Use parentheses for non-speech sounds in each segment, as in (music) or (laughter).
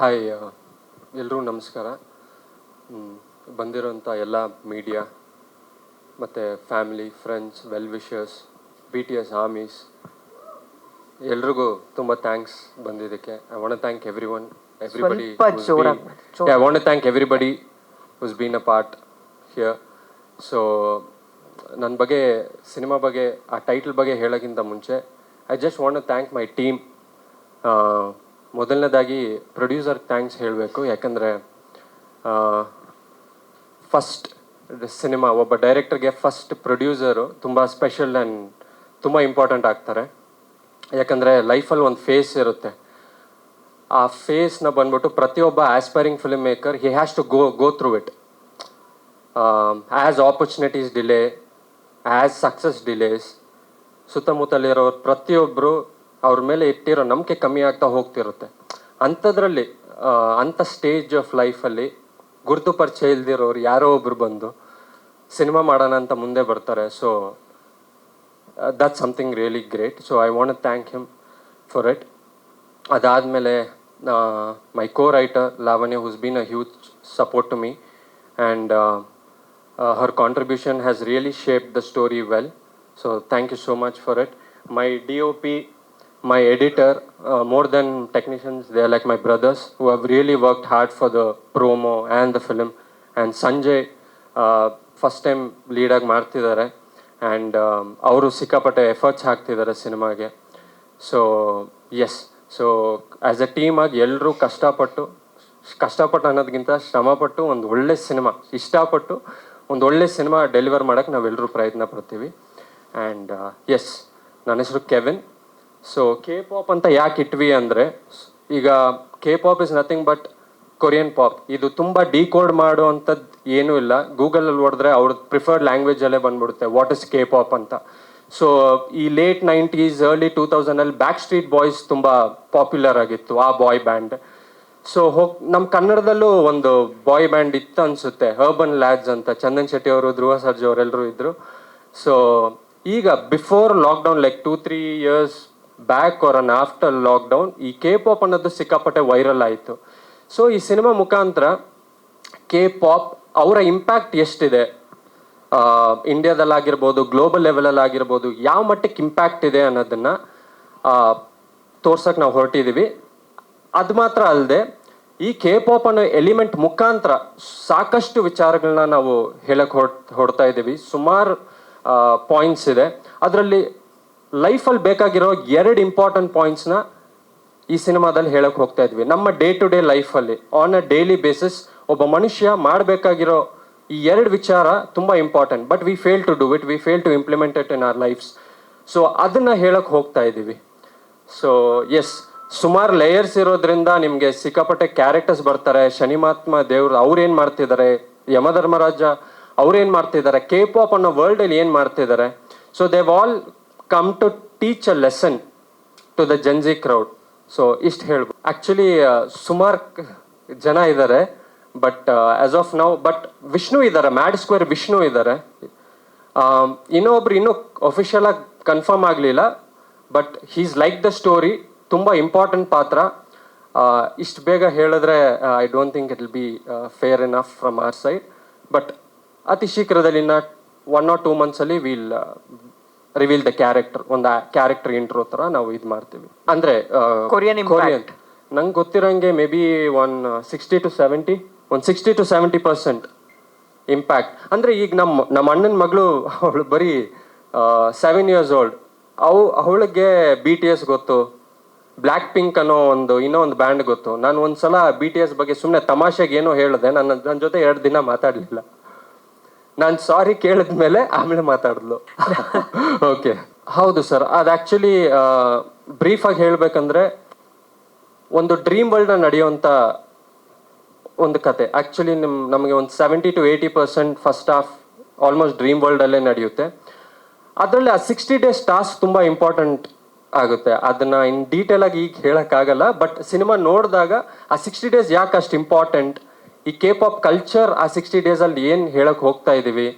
Hi ಎಲ್ಲರೂ ನಮಸ್ಕಾರ. ಬಂದಿರೋಂಥ ಎಲ್ಲ ಮೀಡಿಯಾ ಮತ್ತು family friends well wishers B T S armies ಎಲ್ರಿಗೂ ತುಂಬ ಥ್ಯಾಂಕ್ಸ್ ಬಂದಿದ್ದಕ್ಕೆ. I want thank every one everybody I want thank everybody who's been a part here so ನನ್ನ ಬಗ್ಗೆ ಸಿನಿಮಾ ಬಗ್ಗೆ ಆ ಟೈಟಲ್ ಬಗ್ಗೆ ಹೇಳೋಕ್ಕಿಂತ ಮುಂಚೆ I just want thank my team ಮೊದಲನೇದಾಗಿ ಪ್ರೊಡ್ಯೂಸರ್ ಥ್ಯಾಂಕ್ಸ್ ಹೇಳಬೇಕು. ಯಾಕಂದರೆ ಫಸ್ಟ್ ಸಿನಿಮಾ ಒಬ್ಬ ಡೈರೆಕ್ಟರ್ಗೆ ಫಸ್ಟ್ ಪ್ರೊಡ್ಯೂಸರು ತುಂಬ ಸ್ಪೆಷಲ್ ಆ್ಯಂಡ್ ತುಂಬ ಇಂಪಾರ್ಟೆಂಟ್ ಆಗ್ತಾರೆ. ಯಾಕಂದರೆ ಲೈಫಲ್ಲಿ ಒಂದು ಫೇಸ್ ಇರುತ್ತೆ. ಆ ಫೇಸ್ನ ಬಂದ್ಬಿಟ್ಟು ಪ್ರತಿಯೊಬ್ಬ aspiring film maker he has to go go through it as opportunities delay as success delays ಸುತ್ತಮುತ್ತಲಿರೋ ಪ್ರತಿಯೊಬ್ಬರು ಅವ್ರ ಮೇಲೆ ಇಟ್ಟಿರೋ ನಂಬಿಕೆ ಕಮ್ಮಿ ಆಗ್ತಾ ಹೋಗ್ತಿರುತ್ತೆ. ಅಂಥದ್ರಲ್ಲಿ ಅಂಥ ಸ್ಟೇಜ್ ಆಫ್ ಲೈಫಲ್ಲಿ ಗುರುತು ಪರಿಚಯ ಇಲ್ದಿರೋರು ಯಾರೋ ಒಬ್ರು ಬಂದು ಸಿನಿಮಾ ಮಾಡೋಣ ಅಂತ ಮುಂದೆ ಬರ್ತಾರೆ. So that something really great so I want thank him for it ಅದಾದಮೇಲೆ my co writer Lavanya who's been a huge support to me and her contribution has really shape the story well so thank you so much for it my D O P my editor, uh, more than technicians, they are like my brothers who have really worked hard for the promo and the film. And Sanjay, uh, first time ಲೀಡಾಗಿ ಮಾಡ್ತಿದ್ದಾರೆ. And ಅವರು ಸಿಕ್ಕಾಪಟ್ಟೆ efforts ಹಾಕ್ತಿದ್ದಾರೆ ಸಿನಿಮಾಗೆ so yes so as a ಟೀಮಾಗಿ ಎಲ್ಲರೂ ಕಷ್ಟಪಟ್ಟು ಕಷ್ಟಪಟ್ಟು ಅನ್ನೋದಕ್ಕಿಂತ ಶ್ರಮಪಟ್ಟು ಒಂದು ಒಳ್ಳೆ ಸಿನಿಮಾ ಇಷ್ಟಪಟ್ಟು ಒಂದು ಒಳ್ಳೆ ಸಿನಿಮಾ ಡೆಲಿವರ್ ಮಾಡೋಕ್ಕೆ ನಾವೆಲ್ಲರೂ ಪ್ರಯತ್ನ ಪಡ್ತೀವಿ. ಆ್ಯಂಡ್ ಎಸ್ ನನ್ನ ಹೆಸರು ಕೆವಿನ್ ಸೊ ಕೆ ಪಾಪ್ ಅಂತ ಯಾಕೆ ಇಟ್ವಿ ಅಂದರೆ, ಈಗ K pop is nothing but Korean pop ಇದು ತುಂಬ ಡಿಕೋಡ್ ಮಾಡುವಂಥದ್ದು ಏನೂ ಇಲ್ಲ. ಗೂಗಲಲ್ಲಿ ಹೊಡೆದ್ರೆ ಅವ್ರದ್ದು ಪ್ರಿಫರ್ಡ್ ಲ್ಯಾಂಗ್ವೇಜಲ್ಲೇ ಬಂದ್ಬಿಡುತ್ತೆ. ವಾಟ್ ಇಸ್ ಕೆ ಪಾಪ್ ಅಂತ. ಸೊ ಈ ಲೇಟ್ ನೈಂಟೀಸ್ ಅರ್ಲಿ ಟೂ ತೌಸಂಡಲ್ಲಿ ಬ್ಯಾಕ್ ಸ್ಟ್ರೀಟ್ ಬಾಯ್ಸ್ ತುಂಬ ಪಾಪ್ಯುಲರ್ ಆಗಿತ್ತು, ಆ ಬಾಯ್ ಬ್ಯಾಂಡ್ ಸೊ ಹೋಗಿ ನಮ್ಮ ಕನ್ನಡದಲ್ಲೂ ಒಂದು ಬಾಯ್ ಬ್ಯಾಂಡ್ ಇತ್ತು ಅನಿಸುತ್ತೆ. ಹರ್ಬನ್ ಲ್ಯಾಡ್ಸ್ ಅಂತ. ಚಂದನ್ ಶೆಟ್ಟಿ ಅವರು, ಧ್ರುವ ಸರ್ಜ್ ಅವರೆಲ್ಲರೂ ಇದ್ದರು ಸೊ ಈಗ before lockdown like two three years back or uh after lockdown ಈ ಕೆ ಪಾಪ್ ಅನ್ನೋದು ಸಿಕ್ಕಾಪಟ್ಟೆ ವೈರಲ್ ಆಯಿತು. ಸೊ ಈ ಸಿನಿಮಾ ಮುಖಾಂತರ ಕೆ ಪಾಪ್ ಅವರ ಇಂಪ್ಯಾಕ್ಟ್ ಎಷ್ಟಿದೆ? ಇಂಡಿಯಾದಲ್ಲಾಗಿರ್ಬೋದು ಗ್ಲೋಬಲ್ ಲೆವೆಲಲ್ಲಿ ಆಗಿರ್ಬೋದು ಯಾವ ಮಟ್ಟಕ್ಕೆ ಇಂಪ್ಯಾಕ್ಟ್ ಇದೆ ಅನ್ನೋದನ್ನ ತೋರ್ಸಕ್ಕೆ ನಾವು ಹೊರಟಿದ್ದೀವಿ ಅದು ಮಾತ್ರ ಅಲ್ಲದೆ ಈ ಕೆ ಪಾಪ್ ಅನ್ನೋ ಎಲಿಮೆಂಟ್ ಮುಖಾಂತರ ಸಾಕಷ್ಟು ವಿಚಾರಗಳನ್ನ ನಾವು ಹೇಳಕ್ಕೆ ಹೊಡ್ ಹೊಡ್ತಾ ಇದ್ದೀವಿ ಸುಮಾರು ಪಾಯಿಂಟ್ಸ್ ಇದೆ. ಅದರಲ್ಲಿ ಲೈಫಲ್ಲಿ ಬೇಕಾಗಿರೋ ಎರಡು ಇಂಪಾರ್ಟೆಂಟ್ ಪಾಯಿಂಟ್ಸ್ನ ಈ ಸಿನಿಮಾದಲ್ಲಿ ಹೇಳಕ್ಕೆ ಹೋಗ್ತಾ ಇದ್ವಿ. ನಮ್ಮ ಡೇ ಟು ಡೇ ಲೈಫಲ್ಲಿ ಆನ್ ಅ ಡೈಲಿ ಬೇಸಿಸ್ ಒಬ್ಬ ಮನುಷ್ಯ ಮಾಡಬೇಕಾಗಿರೋ ಈ ಎರಡು ವಿಚಾರ ತುಂಬ important but we fail to do it we fail to implement it in our lives so ಅದನ್ನ ಹೇಳಕ್ಕೆ ಹೋಗ್ತಾ ಇದ್ದೀವಿ. ಸೊ ಎಸ್ ಸುಮಾರು ಲೇಯರ್ಸ್ ಇರೋದ್ರಿಂದ ನಿಮಗೆ ಸಿಕ್ಕಾಪಟ್ಟೆ ಕ್ಯಾರೆಕ್ಟರ್ಸ್ ಬರ್ತಾರೆ. ಶನಿಮಾತ್ಮ ದೇವ್ರು ಅವ್ರೇನು ಮಾಡ್ತಿದ್ದಾರೆ ಯಮಧರ್ಮರಾಜ ಅವ್ರೇನು ಮಾಡ್ತಿದ್ದಾರೆ ಕೆ ಪಾಪ್ ಅನ್ನೋ ವರ್ಲ್ಡಲ್ಲಿ ಏನು ಏನ್ ಮಾಡ್ತಿದ್ದಾರೆ so they've all come to teach a lesson to the Gen Z crowd so ಇಷ್ಟು ಹೇಳ್ಬೋದು ಆ್ಯಕ್ಚುಲಿ ಸುಮಾರು ಜನ ಇದ್ದಾರೆ but as of now but Vishnu ಇದ್ದಾರೆ ಮ್ಯಾಡ್ ಸ್ಕ್ವೇರ್ ವಿಷ್ಣು ಇದ್ದಾರೆ ಇನ್ನೊಬ್ರು ಇನ್ನೂ ಅಫಿಷಿಯಲ್ ಆಗಿ ಕನ್ಫರ್ಮ್ ಆಗಲಿಲ್ಲ but he's like the story ತುಂಬ ಇಂಪಾರ್ಟೆಂಟ್ ಪಾತ್ರ. ಇಷ್ಟು ಬೇಗ ಹೇಳಿದ್ರೆ I don't think it will be fair enough from our side but ಅತಿ ಶೀಘ್ರದಲ್ಲಿ ಒನ್ ಆರ್ ಟೂ ಮಂತ್ಸಲ್ಲಿ ವಿಲ್ ರಿವೀಲ್ ದ ಕ್ಯಾರೆಕ್ಟರ್ ಒಂದ್ ಕ್ಯಾರೆಕ್ಟರ್ ಇಂಟ್ರೋ ತರ ನಾವು ಇದು ಮಾಡ್ತೀವಿ. ಅಂದ್ರೆ ಕೊರಿಯನ್ ಕೊರಿಯನ್ ನಂಗೆ ಗೊತ್ತಿರೋಂಗೆ maybe one sixty to seventy ಒಂದು sixty to seventy percent impact ಅಂದರೆ ಈಗ ನಮ್ಮ ನಮ್ಮ ಅಣ್ಣನ ಮಗಳು ಅವಳು ಬರೀ ಸೆವೆನ್ ಇಯರ್ಸ್ ಓಲ್ಡ್ ಅವು ಅವಳಿಗೆ ಬಿ ಟಿ ಎಸ್ ಗೊತ್ತು ಬ್ಲ್ಯಾಕ್ ಪಿಂಕ್ ಅನ್ನೋ ಒಂದು ಇನ್ನೋ ಒಂದು ಬ್ಯಾಂಡ್ ಗೊತ್ತು. ನಾನು ಒಂದ್ಸಲ ಬಿ ಟಿ ಎಸ್ ಬಗ್ಗೆ ಸುಮ್ಮನೆ ತಮಾಷೆಗೆ ಏನೋ ಹೇಳಿದೆ ನನ್ನ ನನ್ನ ಜೊತೆ ಎರಡು ದಿನ ಮಾತಾಡಲಿಲ್ಲ. ನಾನು ಸಾರಿ ಕೇಳಿದ್ಮೇಲೆ ಆಮೇಲೆ ಮಾತಾಡಿದ್ಲು. ಓಕೆ ಹೌದು ಸರ್ ಅದು ಆ್ಯಕ್ಚುಲಿ ಆಗಿ ಹೇಳಬೇಕಂದ್ರೆ ಒಂದು ಡ್ರೀಮ್ ವರ್ಲ್ಡ್ ನಡೆಯುವಂಥ ಒಂದು ಕತೆ. ಆ್ಯಕ್ಚುಲಿ ನಿಮ್, ನಮಗೆ ಒಂದು seventy to eighty percent first half almost dream ವರ್ಲ್ಡಲ್ಲೇ ನಡೆಯುತ್ತೆ. ಅದರಲ್ಲಿ ಆ ಸಿಕ್ಸ್ಟಿ ಡೇಸ್ ಟಾಸ್ಕ್ ತುಂಬ ಇಂಪಾರ್ಟೆಂಟ್ ಆಗುತ್ತೆ. ಅದನ್ನ ಇನ್ ಡೀಟೇಲ್ ಆಗಿ ಈಗ ಹೇಳೋಕ್ಕಾಗಲ್ಲ ಬಟ್ ಸಿನಿಮಾ ನೋಡಿದಾಗ ಆ ಸಿಕ್ಸ್ಟಿ ಡೇಸ್ ಯಾಕೆ ಅಷ್ಟು ಇಂಪಾರ್ಟೆಂಟ್ ಈ ಕೆ ಪಾಪ್ ಕಲ್ಚರ್ ಆ ಸಿಕ್ಸ್ಟಿ ಡೇಸಲ್ಲಿ ಏನು ಹೇಳಕ್ ಹೋಗ್ತಾ ಇದ್ದೀವಿ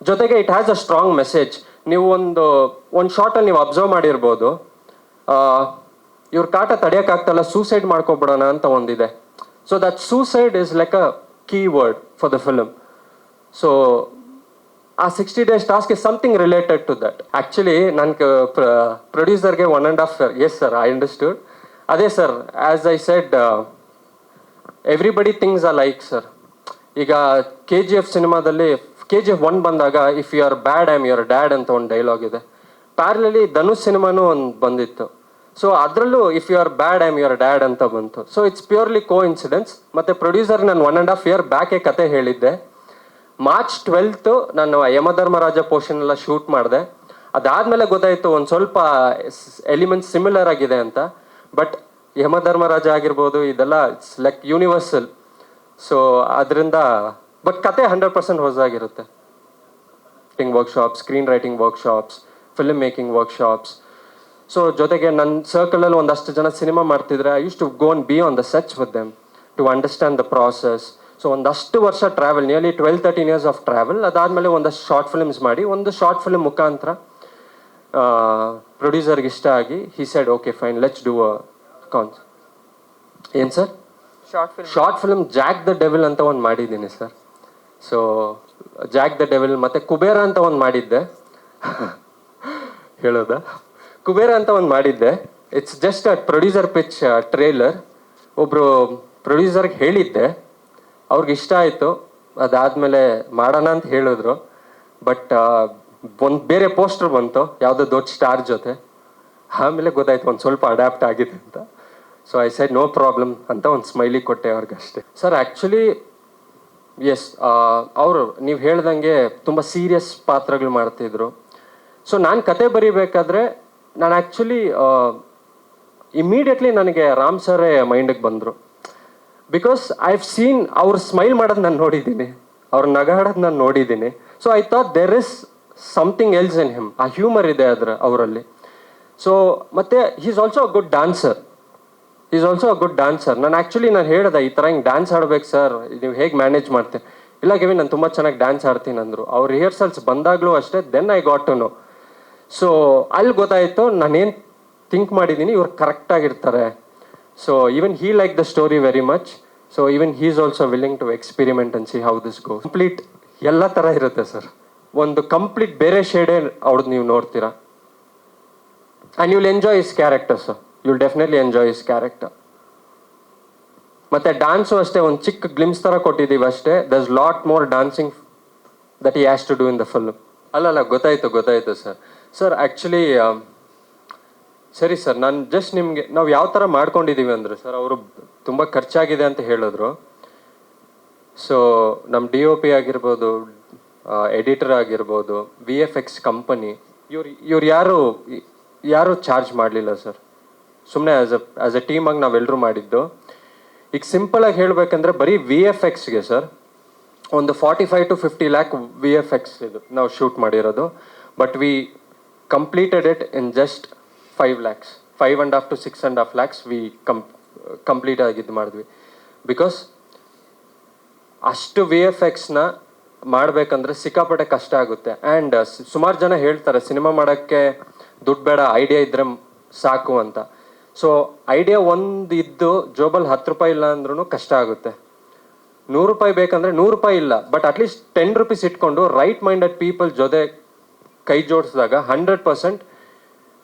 ಜೊತೆಗೆ it has a strong message ನೀವು ಒಂದು ಒಂದು ಶಾರ್ಟಲ್ಲಿ ನೀವು ಅಬ್ಸರ್ವ್ ಮಾಡಿರ್ಬೋದು. ಇವ್ರ ಕಾಟ ತಡೆಯೋಕ್ಕಾಗ್ತಲ್ಲ ಸೂಸೈಡ್ ಮಾಡ್ಕೊಬಿಡೋಣ ಅಂತ ಒಂದಿದೆ. So that suicide is like a key word for the film so ಆ sixty days task is something related to that actually ನನ್ನ ಪ್ರೊಡ್ಯೂಸರ್ಗೆ one and half yes sir I understood ಅದೇ sir as I said everybody things are like sir ಈಗ K G F ಸಿನಿಮಾದಲ್ಲಿ K G F one ಬಂದಾಗ if you are bad I am your dad ಅಂತ ಒಂದು dialogue ಇದೆ. ಪ್ಯಾರಲಲ್ಲಿ ಧನುಷ್ ಸಿನಿಮಾನು ಒಂದು ಬಂದಿತ್ತು. So ಅದರಲ್ಲೂ if you are bad I am your dad ಅಂತ ಬಂತು. So it's purely coincidence ಮತ್ತು ಪ್ರೊಡ್ಯೂಸರ್ ನಾನು ಒನ್ ಆ್ಯಂಡ್ ಹಾಫ್ ಇಯರ್ ಬ್ಯಾಕೆ ಕತೆ ಹೇಳಿದ್ದೆ. ಮಾರ್ಚ್ ಟ್ವೆಲ್ತ್ ನಾನು ಯಮಧರ್ಮರಾಜ ಪೋರ್ಷನ್ ಎಲ್ಲ ಶೂಟ್ ಮಾಡಿದೆ. ಅದಾದ್ಮೇಲೆ ಗೊತ್ತಾಯ್ತು, ಒಂದು ಸ್ವಲ್ಪ ಎಲಿಮೆಂಟ್ ಸಿಮಿಲರ್ ಆಗಿದೆ ಅಂತ. ಬಟ್ ಯಮಧರ್ಮರಾಜ ಆಗಿರ್ಬೋದು, ಇದೆಲ್ಲ ಇಟ್ಸ್ ಲೈಕ್ ಯೂನಿವರ್ಸಲ್ ಸೊ ಅದರಿಂದ ಬಟ್ ಕತೆ ಹಂಡ್ರೆಡ್ ಪರ್ಸೆಂಟ್ ಹೊಸದಾಗಿರುತ್ತೆ. ಟಿಂಗ್ workshops screen writing workshops film making workshops so ಜೊತೆಗೆ ನನ್ನ ಸರ್ಕಲಲ್ಲಿ ಒಂದಷ್ಟು ಜನ ಸಿನಿಮಾ ಮಾಡ್ತಿದ್ರೆ I use to go on be on the such with them to understand the process so ಒಂದಷ್ಟು ವರ್ಷ travel nearly twelve thirteen years of travel ಅದಾದಮೇಲೆ ಒಂದಷ್ಟು ಶಾರ್ಟ್ ಫಿಲ್ಮ್ಸ್ ಮಾಡಿ, ಒಂದು ಶಾರ್ಟ್ ಫಿಲ್ಮ್ ಮುಖಾಂತರ ಪ್ರೊಡ್ಯೂಸರ್ಗೆ ಇಷ್ಟ ಆಗಿ he said okay fine let's do a ಕಾನ್ಸ್ ಏನು sir short film short film Jack the Devil ಅಂತ ಒಂದು ಮಾಡಿದ್ದೀನಿ sir so Jack the Devil ಮತ್ತೆ ಕುಬೇರ ಅಂತ ಒಂದು ಮಾಡಿದ್ದೆ. (laughs) ಹೇಳೋದಾ? ಕುಬೇರ ಅಂತ ಒಂದು ಮಾಡಿದ್ದೆ. It's just a producer pitch trailer ಒಬ್ರು ಪ್ರೊಡ್ಯೂಸರ್ಗೆ ಹೇಳಿದ್ದೆ. ಅವ್ರಿಗೆ ಇಷ್ಟ ಆಯಿತು. ಅದಾದಮೇಲೆ ಮಾಡೋಣ ಅಂತ ಹೇಳಿದ್ರು. ಬಟ್ ಒಂದು ಬೇರೆ ಪೋಸ್ಟರ್ ಬಂತು. ಯಾವುದೋ ದೊಡ್ಡ ಸ್ಟಾರ್ ಜೊತೆ. ಆಮೇಲೆ ಗೊತ್ತಾಯ್ತು ಒಂದು ಸ್ವಲ್ಪ ಅಡ್ಯಾಪ್ಟ್ ಆಗಿದೆ ಅಂತ. So I said no problem ಅಂತ ಒಂದು ಸ್ಮೈಲಿ ಕೊಟ್ಟೆ ಅವ್ರಿಗೆ ಅಷ್ಟೇ ಸರ್ ಆ್ಯಕ್ಚುಲಿ ಎಸ್ ಅವರು ನೀವು ಹೇಳ್ದಂಗೆ ತುಂಬ ಸೀರಿಯಸ್ ಪಾತ್ರಗಳು ಮಾಡ್ತಿದ್ರು. ಸೊ ನಾನು ಕತೆ ಬರಿಬೇಕಾದ್ರೆ, ನಾನು ಆ್ಯಕ್ಚುಲಿ ಇಮ್ಮಿಡಿಯೇಟ್ಲಿ ನನಗೆ ರಾಮ್ ಸರೇ ಮೈಂಡಿಗೆ ಬಂದರು. ಬಿಕಾಸ್ ಐ ಹವ್ ಸೀನ್ ಅವ್ರು ಸ್ಮೈಲ್ ಮಾಡೋದು ನಾನು ನೋಡಿದ್ದೀನಿ. ಅವ್ರು ನಗಾಡೋದು ನಾನು ನೋಡಿದ್ದೀನಿ. So I thought there is something else in him ಆ ಹ್ಯೂಮರ್ ಇದೆ ಅದರ, ಅವರಲ್ಲಿ. ಸೊ ಮತ್ತೆ he's also a good dancer he's also a good dancer ನಾನು ಆ್ಯಕ್ಚುಲಿ ನಾನು ಹೇಳಿದೆ, ಈ ಥರ ಹಿಂಗೆ ಡ್ಯಾನ್ಸ್ ಆಡ್ಬೇಕು ಸರ್ ನೀವು ಹೇಗೆ ಮ್ಯಾನೇಜ್ ಮಾಡ್ತೀರಿ? ಇಲ್ಲ ಗೆವಿ ನಾನು ತುಂಬ ಚೆನ್ನಾಗಿ ಡ್ಯಾನ್ಸ್ ಆಡ್ತೀನಿ ಅಂದರು. ಅವ್ರ ರಿಹರ್ಸಲ್ಸ್ ಬಂದಾಗಲೂ ಅಷ್ಟೇ then I got to know so ಅಲ್ಲಿ ಗೊತ್ತಾಯಿತು ನಾನೇನು ಥಿಂಕ್ ಮಾಡಿದ್ದೀನಿ ಇವ್ರು ಕರೆಕ್ಟಾಗಿರ್ತಾರೆ so even he like the story very much so even he is also willing to experiment and see how this go complete ಎಲ್ಲ ಥರ ಇರುತ್ತೆ ಸರ್ ಒಂದು ಕಂಪ್ಲೀಟ್ ಬೇರೆ ಶೇಡೇ ಅವ್ರದ್ದು ನೀವು ನೋಡ್ತೀರಾ. And you'll enjoy his character sir you'll definitely enjoy his character ಮತ್ತೆ dance ಅಷ್ಟೇ, ಒಂದು ಚಿಕ್ಕ ಗ್ಲಿಮ್ಸ್ ಥರ ಕೊಟ್ಟಿದ್ದೀವಿ ಅಷ್ಟೇ. Thus lot more dancing that he has to do in the film ಅಲ್ಲ ಗೊತ್ತಾಯ್ತು ಗೊತ್ತಾಯ್ತು ಸರ್ ಸರ್ ಆ್ಯಕ್ಚುಲಿ ಸರಿ ಸರ್ ನಾನು ಜಸ್ಟ್ ನಿಮಗೆ, ನಾವು ಯಾವ ಥರ ಮಾಡ್ಕೊಂಡಿದ್ದೀವಿ ಅಂದರೆ ಸರ್ ಅವರು ತುಂಬ ಖರ್ಚಾಗಿದೆ ಅಂತ ಹೇಳಿದ್ರು. ಸೊ ನಮ್ಮ ಡಿ ಒ ಪಿ ಆಗಿರ್ಬೋದು ಎಡಿಟರ್ ಆಗಿರ್ಬೋದು ವಿ ಎಫ್ ಎಕ್ಸ್ ಕಂಪನಿ ಇವ್ರು ಇವ್ರು ಯಾರು ಯಾರು ಚಾರ್ಜ್ ಮಾಡಲಿಲ್ಲ ಸರ್ ಸುಮ್ಮನೆ ಆಸ್ ಅ ಆ್ಯಸ್ ಎ ಟೀಮಾಗಿ ನಾವೆಲ್ಲರೂ ಮಾಡಿದ್ದು. ಈಗ ಸಿಂಪಲಾಗಿ ಹೇಳಬೇಕಂದ್ರೆ ಬರೀ ವಿ ಎಫ್ ಎಕ್ಸ್ಗೆ ಸರ್ ಒಂದು forty five to fifty lakh V F X ಇದು ನಾವು ಶೂಟ್ ಮಾಡಿರೋದು. But we completed it in just five lakhs five and half to six and half lakhs we comp complete ಇದು ಮಾಡಿದ್ವಿ. Because ಅಷ್ಟು V F ಎಕ್ಸ್ನ ಮಾಡಬೇಕಂದ್ರೆ ಸಿಕ್ಕಾಪಟ್ಟೆ ಕಷ್ಟ ಆಗುತ್ತೆ. ಆ್ಯಂಡ್ ಸುಮಾರು ಜನ ಹೇಳ್ತಾರೆ, ಸಿನಿಮಾ ಮಾಡೋಕ್ಕೆ ದುಡ್ಡು ಬೇಡ ಐಡಿಯಾ ಇದ್ರೆ ಸಾಕು ಅಂತ. ಸೊ ಐಡಿಯಾ ಒಂದು ಇದ್ದು ಜೋಬಲ್ ಹತ್ತು ರೂಪಾಯಿ ಇಲ್ಲ ಅಂದ್ರೂ ಕಷ್ಟ ಆಗುತ್ತೆ. ನೂರು ರೂಪಾಯಿ ಬೇಕಂದ್ರೆ ನೂರು ರೂಪಾಯಿ ಇಲ್ಲ but at least ten rupees ಇಟ್ಕೊಂಡು ರೈಟ್ ಮೈಂಡೆಡ್ ಪೀಪಲ್ ಜೊತೆ ಕೈ ಜೋಡಿಸಿದಾಗ ಹಂಡ್ರೆಡ್ ಪರ್ಸೆಂಟ್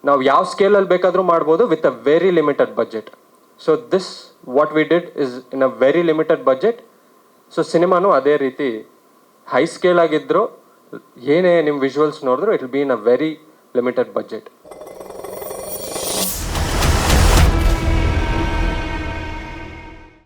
ನಾವು ಯಾವ ಸ್ಕೇಲಲ್ಲಿ ಬೇಕಾದರೂ ಮಾಡ್ಬೋದು with a very limited budget so this what we did is in a very limited budget so ಸಿನಿಮಾನು ಅದೇ ರೀತಿ ಹೈ ಸ್ಕೇಲ್ ಆಗಿದ್ರು ಏನೇ ನಿಮ್ಮ ವಿಜುವಲ್ಸ್ ನೋಡಿದ್ರು it be in a very limited budget